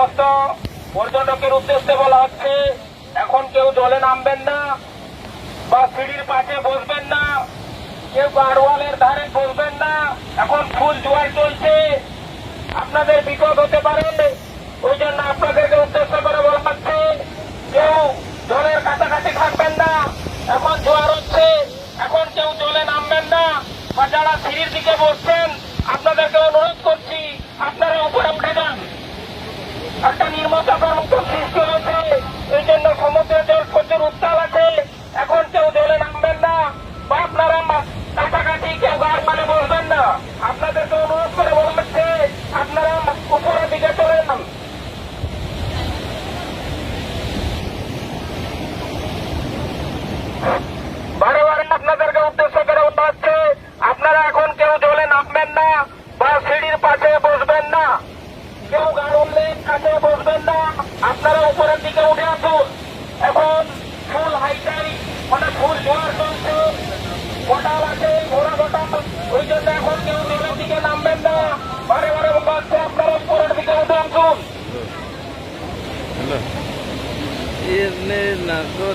সমস্ত পর্যটকের উদ্দেশ্যে বলা হচ্ছে, এখন কেউ জলে নামবেন না, বা সিঁড়ির পাশে বসবেন না, কেউ গাড়োয়ালের ধারে বসবেন না, এখন ফুল জোয়ার চলছে। আপনাদের বিপদ হতে পারে, ওই জন্য আপনাদেরকে উদ্দেশ্য করে বলা হচ্ছে, কেউ জলের কাছাকাছি থাকবেন না, এখন জোয়ার হচ্ছে, এখন কেউ জলে নামবেন না, বা যারা সিঁড়ির দিকে বসছেন, আপনাদেরকে অনুরোধ করছি আপনারা উপরে উঠে যান একটা নির্মতার মতো সৃষ্টি হয়েছে এই জন্য সমুদ্রের জল প্রচুর উত্তাল আছে এখন কেউ জলে নামবেন না বা আপনারা কাছাকাছি কেউ গাড় মানে বসবেন না। আপনাদেরকে অনুরোধ করে বলা হচ্ছে আপনারা আপনারা এখন কেউ জলে নামবেন না বা সিঁড়ির পাশে বসবেন না। কেউ গাড়লের কাছে বসবেন না। আপনারা উপরের দিকে উঠে আসুন। এখন ফুল হাইটাই মানে ফুল চলছে গোটাল আছে એટલે એને નાખો